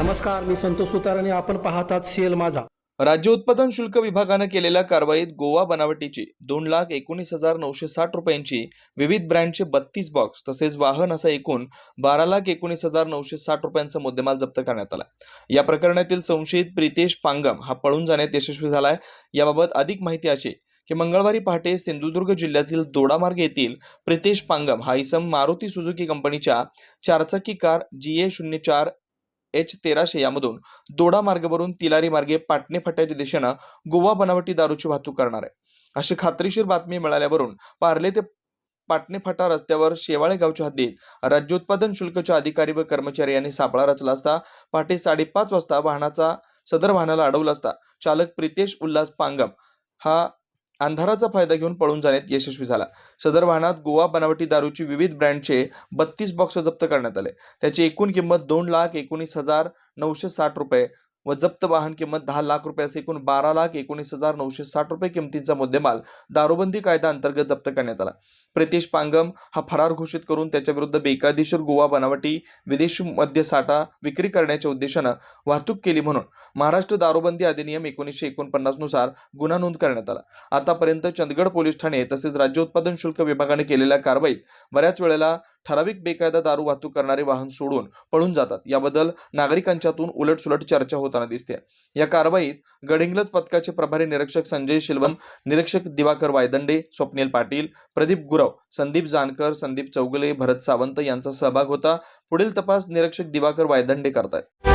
नमस्कार मी संतोष सुतार आणि आपण पाहतात सीएल माझा. राज्य उत्पादन शुल्क विभागानं केलेल्या कारवाईत गोवा बनावटीची दोन लाख एकोणीस हजार नऊशे साठ रुपयांची विविध ब्रँडचे बत्तीस बॉक्स तसेच वाहन असा एकूण बारा लाख एकोणीस हजार नऊशे साठ रुपयांचा मुद्देमाल जप्त करण्यात आला. या प्रकरणातील संशयित प्रितेश पांगम हा पळून जाण्यात यशस्वी झालाय. याबाबत अधिक माहिती अशी की मंगळवारी पहाटे सिंधुदुर्ग जिल्ह्यातील दोडामार्ग येथील प्रितेश पांगम हा इसम मारुती सुझुकी कंपनीच्या चारचाकी कार जी ए शून्य चार एच तेराशे यामधून दोडा मार्गावरून तिलारी मार्गे पाटणे फाट्याच्या दिशेनं गोवा बनावटी दारूची वाहतूक करणार आहे. अशी खात्रीशीर बातमी मिळाल्यावरून पार्ले ते पाटणे फाटा रस्त्यावर शेवाळे गावच्या हद्दीत राज्य उत्पादन शुल्कच्या अधिकारी व कर्मचारी यांनी सापळा रचला असता पहाटे साडेपाच वाजता वाहनाचा सदर वाहनाला अडवला असता चालक प्रितेश उल्हास पांगम हा अंधाराचा फायदा घेऊन पळून जाण्यात यशस्वी झाला. सदर वाहनात गोवा बनावटी दारूची विविध ब्रँडचे बत्तीस बॉक्स जप्त करण्यात आले. त्याची एकूण किंमत दोन लाख एकोणीस हजार नऊशे साठ रुपये व जप्त वाहन किंमत दहा लाख रुपये असे एकूण बारा लाख एकोणीस हजार नऊशे साठ रुपये किमतीचा मुद्देमाल दारूबंदी कायदा अंतर्गत जप्त करण्यात आला. प्रितेश पांगम हा फरार घोषित करून त्याच्याविरुद्ध बेकायदेशीर गोवा बनावटी विदेशी मद्य साठा विक्री करण्याच्या उद्देशानं वाहतूक केली म्हणून महाराष्ट्र दारूबंदी अधिनियम एकोणीसशे एकोणपन्नासनुसार गुन्हा नोंद करण्यात आला. आतापर्यंत चंदगड पोलीस ठाणे तसेच राज्य उत्पादन शुल्क विभागाने केलेल्या कारवाईत बऱ्याच वेळेला ठराविक बेकायदा दारू वाहतूक करणारे वाहन सोडून पळून जातात. याबद्दल नागरिकांच्यातून उलटसुलट चर्चा होताना दिसते. या कारवाईत गडिंग्लज पथकाचे प्रभारी निरीक्षक संजय शिलवण निरीक्षक दिवाकर वायदंडे स्वप्नील पाटील प्रदीप गुरव संदीप जानकर संदीप चौगुले भरत सावंत यांचा सहभाग होता. पुढील तपास निरीक्षक दिवाकर वायदंडे करतायत.